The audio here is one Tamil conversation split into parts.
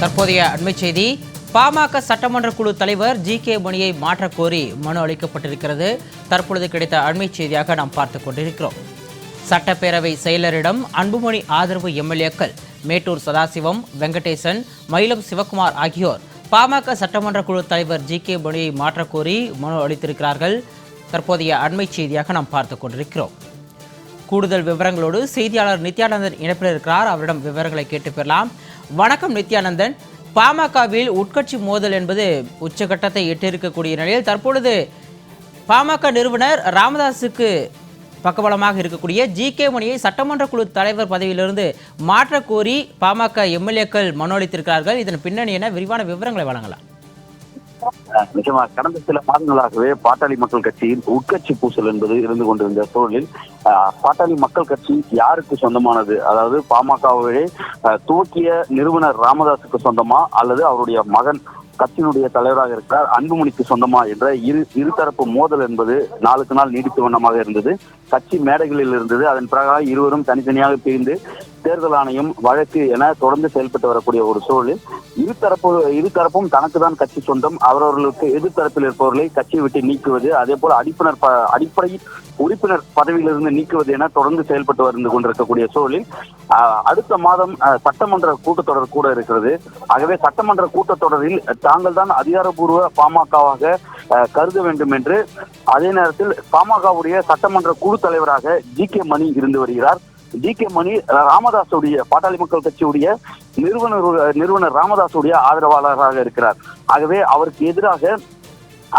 தற்போதைய அண்மை செய்தி பாமக சட்டமன்ற குழு தலைவர் ஜி கே மணியை மாற்றக்கோரி மனு அளிக்கப்பட்டிருக்கிறது. தற்பொழுது கிடைத்த அண்மை செய்தியாக நாம் பார்த்து கொண்டிருக்கிறோம். சட்டப்பேரவை செயலரிடம் அன்புமணி ஆதரவு எம்எல்ஏக்கள் மேட்டூர் சதாசிவம் வெங்கடேசன் மயிலம் சிவகுமார் ஆகியோர் பாமக சட்டமன்ற குழு தலைவர் ஜி கே மணியை மாற்றக்கோரி மனு அளித்திருக்கிறார்கள். தற்போதைய அண்மை செய்தியாக நாம் பார்த்து கொண்டிருக்கிறோம். கூடுதல் விவரங்களோடு செய்தியாளர் நித்யானந்தன் இணைப்பில் இருக்கிறார். அவரிடம் விவரங்களை கேட்டு பெறலாம். வணக்கம் நித்யானந்தன். பாமகவில் உட்கட்சி மோதல் என்பது உச்சகட்டத்தை எட்டிருக்கக்கூடிய நிலையில் தற்பொழுது பாமக நிறுவனர் ராமதாஸுக்கு பக்கபலமாக இருக்கக்கூடிய ஜி கே மணியை சட்டமன்ற குழு தலைவர் பதவியிலிருந்து மாற்றக் கோரி பாமக எம்எல்ஏக்கள் மனு அளித்திருக்கிறார்கள். இதன் பின்னணி என விரிவான விவரங்களை வழங்கலாம். நிச்சயமா கடந்த சில மாதங்களாகவே பாட்டாளி மக்கள் கட்சியின் உட்கட்சி பூசல் என்பது இருந்து கொண்டிருந்த சூழலில் பாட்டாளி மக்கள் கட்சி யாருக்கு சொந்தமானது? அதாவது பாமகவே துவக்கிய நிறுவனர் ராமதாஸுக்கு சொந்தமா? அல்லது அவருடைய மகன் கட்சியினுடைய தலைவராக இருக்கிறார் அன்புமணிக்கு சொந்தமா? என்ற இரு இருதரப்பு மோதல் என்பது நாளுக்கு நாள் நீடித்த வண்ணமாக இருந்தது. கட்சி மேடைகளில் இருந்தது. அதன் பிரகாரம் இருவரும் தனித்தனியாக பிரிந்து தேர்தல் ஆணையம் வழக்கு என தொடர்ந்து செயல்பட்டு வரக்கூடிய ஒரு சூழலில் இருதரப்பு இருதரப்பும் தனக்கு தான் கட்சி சொந்தம். அவரவர்களுக்கு எதிர்த்தரப்பில் இருப்பவர்களை கட்சியை விட்டு நீக்குவது அதே போல அடிப்பினர் ப- அடிப்படை உறுப்பினர் பதவியிலிருந்து நீக்குவது என தொடர்ந்து செயல்பட்டு வந்து கொண்டிருக்கக்கூடிய சூழலில் அடுத்த மாதம் சட்டமன்ற கூட்டத்தொடர் கூட இருக்கிறது. ஆகவே சட்டமன்ற கூட்டத்தொடரில் தாங்கள் தான் அதிகாரப்பூர்வ பாமகவாக கருத வேண்டும் என்று அதே நேரத்தில் பாமகவுடைய சட்டமன்ற குழு தலைவராக ஜி கே மணி இருந்து வருகிறார். டி கே மணி ராமதாஸுடைய பாட்டாளி மக்கள் கட்சியுடைய நிறுவனர் நிறுவனர் ராமதாஸுடைய ஆதரவாளராக இருக்கிறார். ஆகவே அவருக்கு எதிராக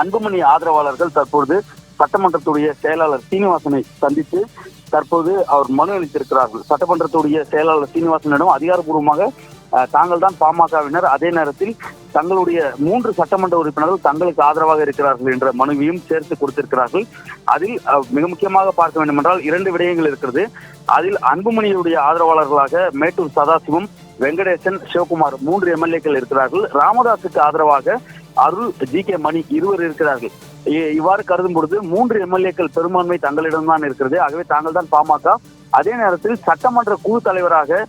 அன்புமணி ஆதரவாளர்கள் தற்பொழுது சட்டமன்றத்துடைய செயலாளர் சீனிவாசனை சந்தித்து தற்போது அவர் மனு அளித்திருக்கிறார்கள். சட்டமன்றத்துடைய செயலாளர் சீனிவாசனிடம் அதிகாரப்பூர்வமாக தாங்கள் தான் பாமகவினர். அதே நேரத்தில் தங்களுடைய மூன்று சட்டமன்ற உறுப்பினர்கள் தங்களுக்கு ஆதரவாக இருக்கிறார்கள் என்ற மனுவையும் சேர்த்து கொடுத்திருக்கிறார்கள். அதில் மிக முக்கியமாக பார்க்க வேண்டும் என்றால் இரண்டு விடயங்கள் இருக்கிறது. அதில் அன்புமணியுடைய ஆதரவாளர்களாக மேட்டூர் சதாசிவம் வெங்கடேசன் சிவகுமார் மூன்று எம்எல்ஏக்கள் இருக்கிறார்கள். ராமதாஸுக்கு ஆதரவாக அருள் ஜி கே மணி இருவர் இருக்கிறார்கள். இவ்வாறு கருதும் பொழுது மூன்று எம்எல்ஏக்கள் பெரும்பான்மை தங்களிடம்தான் இருக்கிறது. ஆகவே தாங்கள் தான் பாமக அதே நேரத்தில் சட்டமன்ற குழு தலைவராக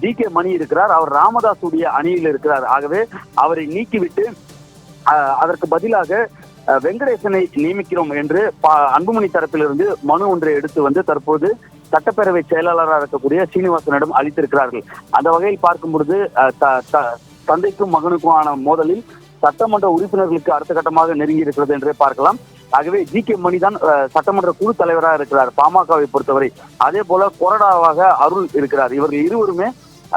டி கே மணி இருக்கிறார். அவர் ராமதாசுடைய அணியில் இருக்கிறார். ஆகவே அவரை நீக்கிவிட்டு அஹ், அதற்கு பதிலாக அஹ், வெங்கடேசனை நியமிக்கிறோம் என்று பா- அன்புமணி தரப்பிலிருந்து மனு ஒன்றை எடுத்து வந்து தற்போது சட்டப்பேரவை செயலாளராக இருக்கக்கூடிய சீனிவாசனிடம் அளித்திருக்கிறார்கள். அந்த வகையில் பார்க்கும் பொழுது அஹ், த- த- தந்தைக்கும் மகனுக்குமான மோதலில் சட்டமன்ற உறுப்பினர்களுக்கு அடுத்த கட்டமாக நெருங்கி இருக்கிறது என்றே பார்க்கலாம். ஆகவே ஜி கே மணி தான் சட்டமன்ற குழு தலைவராக இருக்கிறார் பாமகவை பொறுத்தவரை. அதே போல கொறடாவாக அருள் இருக்கிறார். இவர்கள் இருவருமே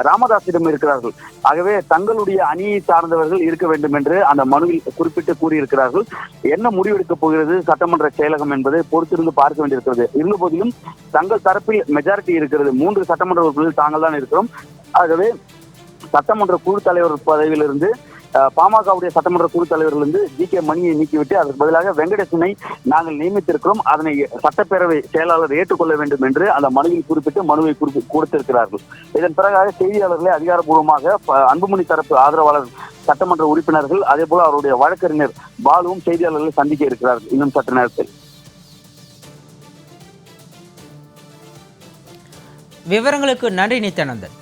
ராமதாசிடம் இருக்கிறார்கள். ஆகவே தங்களுடைய அணியை சார்ந்தவர்கள் இருக்க வேண்டும் என்று அந்த மனுவில் குறிப்பிட்டு கூறியிருக்கிறார்கள். என்ன முடிவெடுக்கப் போகிறது? சட்டமன்ற செயலகம் என்பதை பொறுத்திருந்து பார்க்க வேண்டியிருக்கிறது. இருந்த போதிலும் தங்கள் தரப்பில் மெஜாரிட்டி இருக்கிறது. மூன்று சட்டமன்ற உறுப்பினர்கள் தாங்கள் தான் இருக்கிறோம். ஆகவே சட்டமன்ற குழு தலைவர் பதவியிலிருந்து பாமகவுடைய சட்டமன்ற குழு தலைவரிலிருந்து ஜி கே மணியை நீக்கிவிட்டு அதற்கு பதிலாக வெங்கடேசனை நாங்கள் நியமித்திருக்கிறோம். அதனை சட்டப்பேரவை செயலாளர் ஏற்றுக்கொள்ள வேண்டும் என்று அந்த மனுவில் குறிப்பிட்டு மனுவை குறிப்பி கொடுத்திருக்கிறார்கள். இதன் பிறகாக செய்தியாளர்களை அதிகாரப்பூர்வமாக அன்புமணி தரப்பு ஆதரவாளர் சட்டமன்ற உறுப்பினர்கள் அதே போல அவருடைய வழக்கறிஞர் பாலுவும் செய்தியாளர்களை சந்திக்க இருக்கிறார்கள் இன்னும் சற்று நேரத்தில். விவரங்களுக்கு நன்றி நித்யானந்தன்.